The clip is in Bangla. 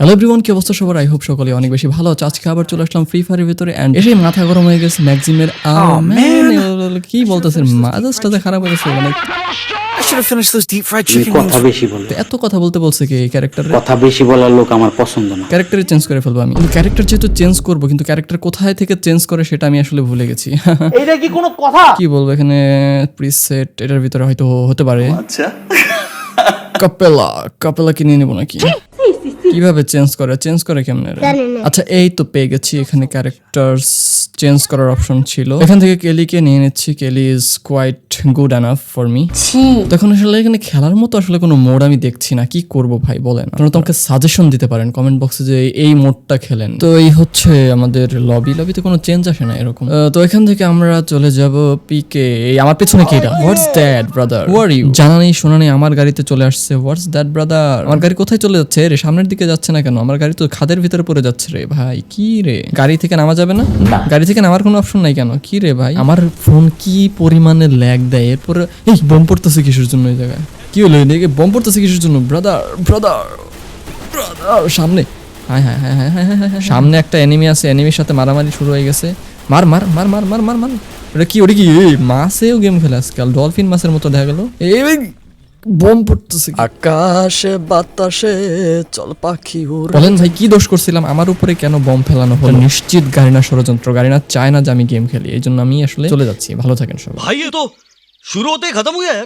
হ্যালো এভরিওয়ান কি অবস্থা সবার? আই হোপ সকলে অনেক বেশি ভালো আছে। আজকে আবার চলে আসলাম ফ্রি ফায়ারের ভিতরে এন্ড এসে মাথা গরম হয়ে গেছে ম্যাক্সিমের কি বলতেছেন? মাজাজটা খারাপ হয়ে গেছে মানে কথা বেশি বলো। এত কথা বলতে বলছে কি এই ক্যারেক্টারে কথা বেশি বলার লোক আমার পছন্দ না। ক্যারেক্টারে চেঞ্জ করে ফেলব আমি। কিন্তু ক্যারেক্টার যেহেতু চেঞ্জ করব কিন্তু ক্যারেক্টার কোথায় থেকে চেঞ্জ করে সেটা আমি আসলে ভুলে গেছি। এটা কি কোনো কথা? কি বলব এখানে? প্রিসেট এটার ভিতরে হয়তো হতে পারে। আচ্ছা। কাপেলা কাপেলা কিনে নেব নাকি? কীভাবে চেঞ্জ করে? চেঞ্জ করে কেমনে আচ্ছা এই তো পেয়ে গেছি এখানে ক্যারেক্টার চেঞ্জ করার অপশন ছিল। এখান থেকে কেলিকে নিয়ে নিচ্ছি। Kelly is quite good enough for me তখন আসলে এখানে খেলার মতো আসলে কোনো মোড আমি দেখছি না। কি করব ভাই বলেন। আপনারা তোমাকে সাজেশন দিতে পারেন কমেন্ট বক্সে যে এই মোডটা খেলেন। তো এই হচ্ছে আমাদের লবি লবিতে কোনো চেঞ্জ আসে না এরকম। তো এখান থেকে আমরা চলে যাব পিকে এই আমার পেছনে কি এটা? What's that brother who are you জানা নেই শোনা নেই আমার গাড়িতে চলে আসছে। হোয়াটস দ্যাট ব্রাদার আমার গাড়ি কোথায় চলে যাচ্ছে? রে সামনের দিকে যাচ্ছে না কেন? আমার গাড়ি তো খাদের ভিতরে পড়ে যাচ্ছে রে ভাই। কি রে? গাড়ি থেকে নামা যাবে না? গাড়ি থেকে নামার কোনো অপশন নাই কেন? কি রে ভাই? আমার ফোন কি পরিমাণে ল্যাগ দেয়, এরপর এই বোম পড়তেছে কিসের জন্য এই জায়গায়? কি হলো এদিকে? বম পড়তেছে কিসের জন্য? ব্রাদার ব্রাদার ব্রাদার সামনে। হ্যাঁ হ্যাঁ হ্যাঁ হ্যাঁ হ্যাঁ হ্যাঁ হ্যাঁ সামনে একটা এনিমি আছে এনিমির সাথে মারামারি শুরু হয়ে গেছে। মার মার মার মার মার মার মার। ওটা কি ওটা কি? মাছেও গেম খেলে আজকাল। ডলফিন মাছের মতো দেখা গেল। এই বোম পড়তেছে। আকাশে, বাতাসে, চল পাখি বলেন ভাই, কি দোষ করছিলাম? আমার উপরে কেন বম ফেলানো হলো? নিশ্চিত গারিনা ষড়যন্ত্র গারিনা চায় না যে আমি গেম খেলি। এই জন্য আমি আসলে চলে যাচ্ছি। ভালো থাকেন সব ভাই তো शुरू होते ही खत्म हो। गया